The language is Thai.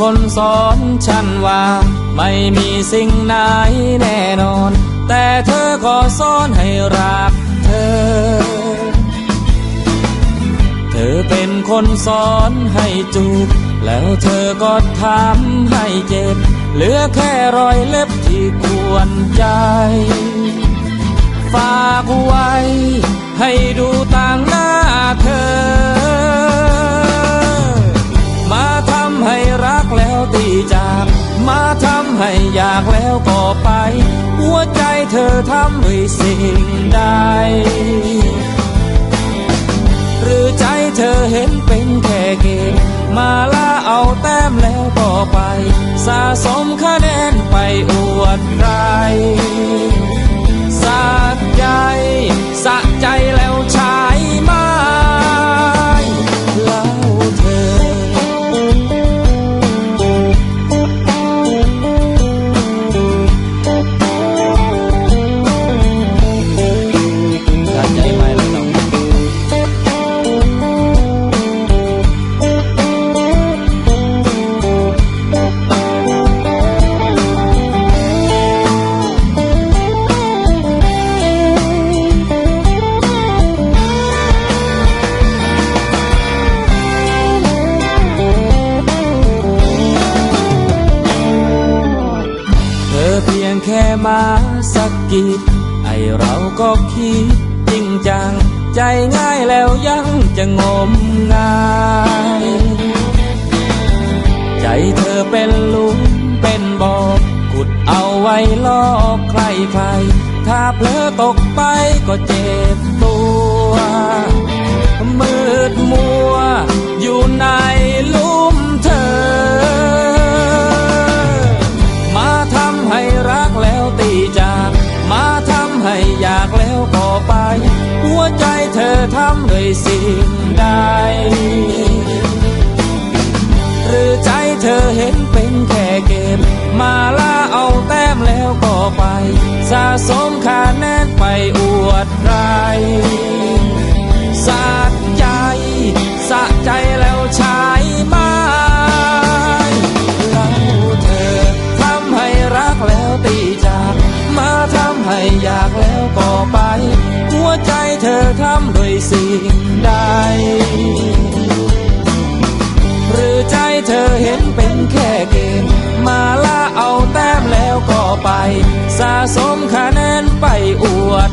คนสอนฉันว่า ไม่มีสิ่งไหนแน่นอน แต่เธอขอสอนให้รักเธอ เธอเป็นคนสอนให้จูบ แล้วเธอก็ทำให้เจ็บ เหลือแค่รอยเล็บที่กวนใจ ฝากไว้ให้ดู ไป หัวใจเธอทำด้วยสิ่งใด หรือใจเธอเห็นเป็นแค่เกมมาล่าเอาแต้มแล้วก็ไป สะสมคะแนน มาสักกีดไอเราก็คิดจริงจัง ใจง่ายแล้วยังจะงมงาย ใจเธอเป็นลุมเป็นบ่อขุดเอาไว้ลอกใครใครถ้าเพลอตกไปก็เจ็บตัว สิ่งใด หรือใจเธอเห็นเป็นแค่เกม มาล่าเอาแต้มแล้วก็ไป สะสมคะแนนไปอวดใครสะใจ สะใจแล้วใช้ไหมเล่าเธอทำให้รักแล้วตีใจ ให้อยากแล้วก็ไป หัวใจเธอทำด้วยสิ่งใด หรือใจเธอเห็นเป็นแค่เกม มาล่าเอาแต้มแล้วก็ไป สะสมคะแนนไปอวด